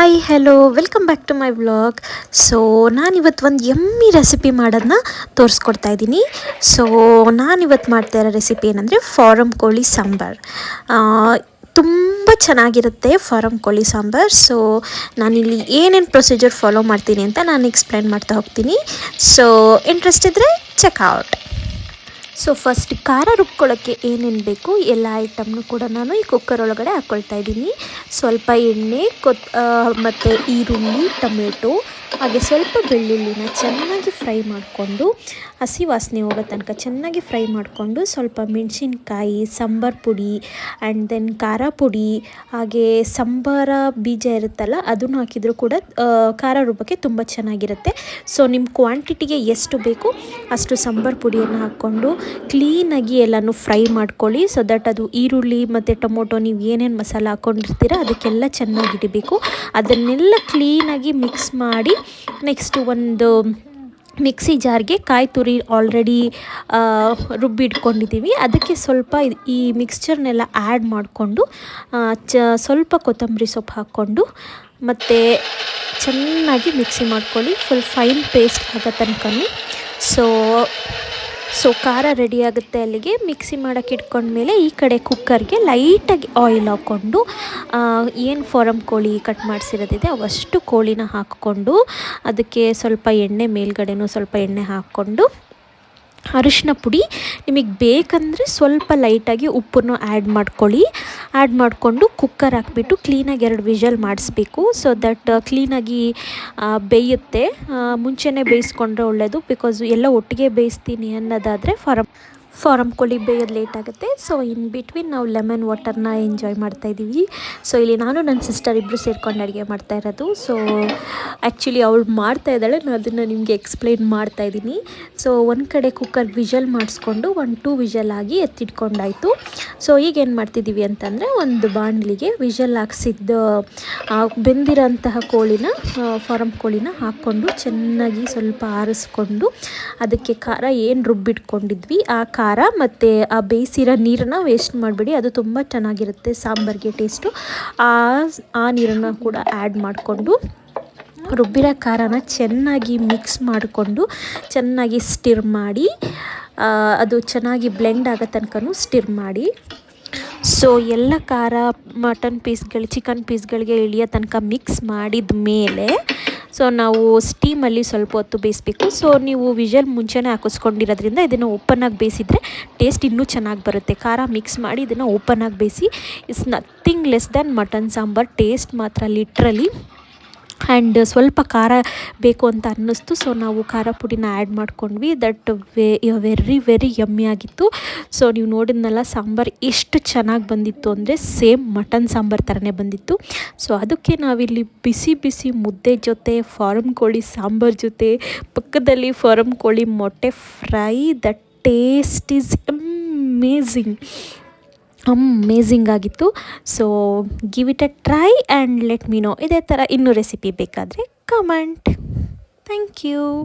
Hi hello welcome back to my blog so ನಾನಿವತ್ತು ಒಂದು ಎಮ್ಮಿ ರೆಸಿಪಿ ಮಾಡೋದನ್ನ ತೋರಿಸ್ಕೊಡ್ತಾ ಇದ್ದೀನಿ. ಸೊ ನಾನಿವತ್ತು ಮಾಡ್ತಾ ಇರೋ ರೆಸಿಪಿ ಏನಂದರೆ ಫಾರಮ್ ಕೋಳಿ ಸಾಂಬಾರ್. ತುಂಬ ಚೆನ್ನಾಗಿರುತ್ತೆ ಫಾರಮ್ ಕೋಳಿ ಸಾಂಬಾರ್. ಸೊ ನಾನಿಲ್ಲಿ ಏನೇನು ಪ್ರೊಸೀಜರ್ ಫಾಲೋ ಮಾಡ್ತೀನಿ ಅಂತ ನಾನು ಎಕ್ಸ್ಪ್ಲೈನ್ ಮಾಡ್ತಾ ಹೋಗ್ತೀನಿ. ಸೊ ಇಂಟ್ರೆಸ್ಟ್ ಇದ್ದರೆ ಚೆಕ್ಔಟ್ ಸೊ ಫಸ್ಟ್ ಖಾರ ರುಬ್ಕೊಳ್ಳೋಕ್ಕೆ ಏನೇನು ಬೇಕು? ಎಲ್ಲ ಐಟಮ್ನು ಕೂಡ ನಾನು ಈ ಕುಕ್ಕರ್ ಒಳಗಡೆ ಹಾಕ್ಕೊಳ್ತಾ ಇದ್ದೀನಿ. ಸ್ವಲ್ಪ ಎಣ್ಣೆ, ಕೊತ್ ಮತ್ತು ಈರುಳ್ಳಿ, ಟೊಮೆಟೊ ಹಾಗೆ ಸ್ವಲ್ಪ ಬೆಳ್ಳುಳ್ಳಿನ ಚೆನ್ನಾಗಿ ಫ್ರೈ ಮಾಡಿಕೊಂಡು, ಹಸಿ ವಾಸನೆ ಹೋಗೋ ತನಕ ಚೆನ್ನಾಗಿ ಫ್ರೈ ಮಾಡಿಕೊಂಡು ಸ್ವಲ್ಪ ಮೆಣಸಿನ್ಕಾಯಿ, ಸಾಂಬಾರ್ ಪುಡಿ ಆ್ಯಂಡ್ ದೆನ್ ಖಾರ ಪುಡಿ, ಹಾಗೆ ಸಾಂಬಾರ ಬೀಜ ಇರುತ್ತಲ್ಲ ಅದನ್ನು ಹಾಕಿದರೂ ಕೂಡ ಖಾರ ರುಬ್ಬಕ್ಕೆ ತುಂಬ ಚೆನ್ನಾಗಿರುತ್ತೆ. ಸೊ ನಿಮ್ಮ ಕ್ವಾಂಟಿಟಿಗೆ ಎಷ್ಟು ಬೇಕು ಅಷ್ಟು ಸಾಂಬಾರ್ ಪುಡಿಯನ್ನು ಹಾಕ್ಕೊಂಡು ಕ್ಲೀನಾಗಿ ಎಲ್ಲನೂ ಫ್ರೈ ಮಾಡ್ಕೊಳ್ಳಿ. ಸೊ ದಟ್ ಅದು ಈರುಳ್ಳಿ ಮತ್ತು ಟೊಮೊಟೊ ನೀವು ಏನೇನು ಮಸಾಲ ಹಾಕ್ಕೊಂಡಿರ್ತೀರ ಅದಕ್ಕೆಲ್ಲ ಚೆನ್ನಾಗಿ ಇಡಬೇಕು. ಅದನ್ನೆಲ್ಲ ಕ್ಲೀನಾಗಿ ಮಿಕ್ಸ್ ಮಾಡಿ ನೆಕ್ಸ್ಟು ಒಂದು ಮಿಕ್ಸಿ ಜಾರ್ಗೆ ಕಾಯಿ ತುರಿ ಆಲ್ರೆಡಿ ರುಬ್ಬಿಟ್ಕೊಂಡಿದ್ದೀವಿ ಅದಕ್ಕೆ ಸ್ವಲ್ಪ ಈ ಮಿಕ್ಸ್ಚರ್ನೆಲ್ಲ ಆ್ಯಡ್ ಮಾಡಿಕೊಂಡು ಚ, ಸ್ವಲ್ಪ ಕೊತ್ತಂಬರಿ ಸೊಪ್ಪು ಹಾಕ್ಕೊಂಡು, ಮತ್ತು ಚೆನ್ನಾಗಿ ಮಿಕ್ಸಿ ಮಾಡ್ಕೊಳ್ಳಿ. ಫುಲ್ ಫೈನ್ ಪೇಸ್ಟ್ ಆಗೋ ತನಕ ಸೊ ಸೊ ಖಾರ ರೆಡಿ ಆಗುತ್ತೆ ಅಲ್ಲಿಗೆ. ಮಿಕ್ಸಿ ಮಾಡೋಕ್ಕೆ ಇಟ್ಕೊಂಡ್ಮೇಲೆ ಈ ಕಡೆ ಕುಕ್ಕರ್ಗೆ ಲೈಟಾಗಿ ಆಯಿಲ್ ಹಾಕ್ಕೊಂಡು ಏನು ಫಾರಮ್ ಕೋಳಿ ಕಟ್ ಮಾಡಿಸಿರೋದಿದೆ ಅವಷ್ಟು ಕೋಳಿನ ಹಾಕ್ಕೊಂಡು, ಅದಕ್ಕೆ ಸ್ವಲ್ಪ ಎಣ್ಣೆ ಮೇಲ್ಗಡೆನೂ ಸ್ವಲ್ಪ ಎಣ್ಣೆ ಹಾಕ್ಕೊಂಡು, ಅರಿಶಿನ ಪುಡಿ. ನಿಮಗೆ ಬೇಕಂದರೆ ಸ್ವಲ್ಪ ಲೈಟಾಗಿ ಉಪ್ಪನ್ನು ಆ್ಯಡ್ ಮಾಡ್ಕೊಳ್ಳಿ. ಆ್ಯಡ್ ಮಾಡಿಕೊಂಡು ಕುಕ್ಕರ್ ಹಾಕ್ಬಿಟ್ಟು ಕ್ಲೀನಾಗಿ ಎರಡು ವಿಷಲ್ ಮಾಡಿಸ್ಬೇಕು. ಸೊ ದಟ್ ಕ್ಲೀನಾಗಿ ಬೇಯುತ್ತೆ. ಮುಂಚೆನೇ ಬೇಯಿಸ್ಕೊಂಡ್ರೆ ಒಳ್ಳೆಯದು ಬಿಕಾಸ್ ಎಲ್ಲ ಒಟ್ಟಿಗೆ ಬೇಯಿಸ್ತೀನಿ ಅನ್ನೋದಾದರೆ ಫಾರಮ್ ಫಾರಮ್ ಕೋಳಿ ಬೇಯೋದು ಲೇಟ್ ಆಗುತ್ತೆ. ಸೊ ಇನ್ ಬಿಟ್ವೀನ್ ನಾವು ಲೆಮನ್ ವಾಟರ್ನ ಎಂಜಾಯ್ ಮಾಡ್ತಾ ಇದ್ದೀವಿ. ಸೊ ಇಲ್ಲಿ ನಾನು ನನ್ನ ಸಿಸ್ಟರ್ ಇಬ್ಬರು ಸೇರ್ಕೊಂಡು ಅಡುಗೆ ಮಾಡ್ತಾ ಇರೋದು. ಸೊ ಆ್ಯಕ್ಚುಲಿ ಅವಳು ಮಾಡ್ತಾ ಇದ್ದಾಳೆ. ನಾನು ಅದನ್ನು ನಿಮಗೆ ಎಕ್ಸ್ಪ್ಲೈನ್ ಮಾಡ್ತಾ ಇದ್ದೀನಿ. ಸೊ ಒಂದು ಕಡೆ ಕುಕ್ಕರ್ ವಿಷಲ್ ಮಾಡಿಸ್ಕೊಂಡು ಒಂದು ಟೂ ವಿಷಲ್ ಆಗಿ ಎತ್ತಿಟ್ಕೊಂಡಾಯಿತು. ಸೊ ಈಗ ಏನು ಮಾಡ್ತಿದ್ದೀವಿ ಅಂತಂದರೆ ಒಂದು ಬಾಣಲಿಗೆ ವಿಷಲ್ ಹಾಕ್ಸಿದ್ದ ಬೆಂದಿರೋಂತಹ ಕೋಳಿನ ಫಾರಮ್ ಕೋಳಿನ ಹಾಕ್ಕೊಂಡು ಚೆನ್ನಾಗಿ ಸ್ವಲ್ಪ ಆರಿಸ್ಕೊಂಡು ಅದಕ್ಕೆ ಖಾರ ಏನು ರುಬ್ಬಿಟ್ಕೊಂಡಿದ್ವಿ, ಆ ಖಾರ ಮತ್ತು ಆ ಬೇಯಿಸಿರೋ ನೀರನ್ನು ವೇಸ್ಟ್ ಮಾಡಬೇಡಿ. ಅದು ತುಂಬ ಚೆನ್ನಾಗಿರುತ್ತೆ ಸಾಂಬಾರಿಗೆ ಟೇಸ್ಟು ಆ ಆ ನೀರನ್ನು ಕೂಡ ಆ್ಯಡ್ ಮಾಡಿಕೊಂಡು ರುಬ್ಬಿರೋ ಖಾರನ ಚೆನ್ನಾಗಿ ಮಿಕ್ಸ್ ಮಾಡಿಕೊಂಡು ಚೆನ್ನಾಗಿ ಸ್ಟಿರ್ ಮಾಡಿ ಅದು ಚೆನ್ನಾಗಿ ಬ್ಲೆಂಡ್ ಆಗೋ ತನಕ ಸ್ಟಿರ್ ಮಾಡಿ. ಸೊ ಎಲ್ಲ ಖಾರ ಮಟನ್ ಪೀಸ್ಗಳು ಚಿಕನ್ ಪೀಸ್ಗಳಿಗೆ ಇಳಿಯೋ ತನಕ ಮಿಕ್ಸ್ ಮಾಡಿದ ಮೇಲೆ ಸೊ ನಾವು ಸ್ಟೀಮಲ್ಲಿ ಸ್ವಲ್ಪ ಹೊತ್ತು ಬೇಯಿಸ್ಬೇಕು. ಸೊ ನೀವು ವಿಜಲ್ ಮುಂಚೆನೇ ಹಾಕಿಸ್ಕೊಂಡಿರೋದ್ರಿಂದ ಇದನ್ನು ಓಪನ್ನಾಗಿ ಬೇಯಿಸಿದರೆ ಟೇಸ್ಟ್ ಇನ್ನೂ ಚೆನ್ನಾಗಿ ಬರುತ್ತೆ. ಖಾರ ಮಿಕ್ಸ್ ಮಾಡಿ ಇದನ್ನು ಓಪನ್ನಾಗಿ ಬೇಯಿಸಿ it's nothing less than mutton sambar. Taste ಮಾತ್ರ ಲಿಟ್ರಲಿ ಆ್ಯಂಡ್ ಸ್ವಲ್ಪ ಖಾರ ಬೇಕು ಅಂತ ಅನ್ನಿಸ್ತು. ಸೊ ನಾವು ಖಾರ ಪುಡಿನ ಆ್ಯಡ್ ಮಾಡ್ಕೊಂಡ್ವಿ. That way very very yummy ಆಗಿತ್ತು. ಸೊ ನೀವು ನೋಡಿದ್ನಲ್ಲ, ಸಾಂಬಾರು ಎಷ್ಟು ಚೆನ್ನಾಗಿ ಬಂದಿತ್ತು ಅಂದರೆ ಸೇಮ್ ಮಟನ್ ಸಾಂಬಾರು ಥರನೇ ಬಂದಿತ್ತು. ಸೊ ಅದಕ್ಕೆ ನಾವಿಲ್ಲಿ ಬಿಸಿ ಬಿಸಿ ಮುದ್ದೆ ಜೊತೆ ಫಾರಮ್ ಕೋಳಿ ಸಾಂಬಾರು ಜೊತೆ, ಪಕ್ಕದಲ್ಲಿ ಫಾರಮ್ ಕೋಳಿ ಮೊಟ್ಟೆ fry that taste is amazing amazing ಆಗಿತ್ತು. So give it a try and let me know ಇದೇ ಥರ ಇನ್ನೂ ರೆಸಿಪಿ ಬೇಕಾದರೆ ಕಮೆಂಟ್ ಥ್ಯಾಂಕ್ ಯು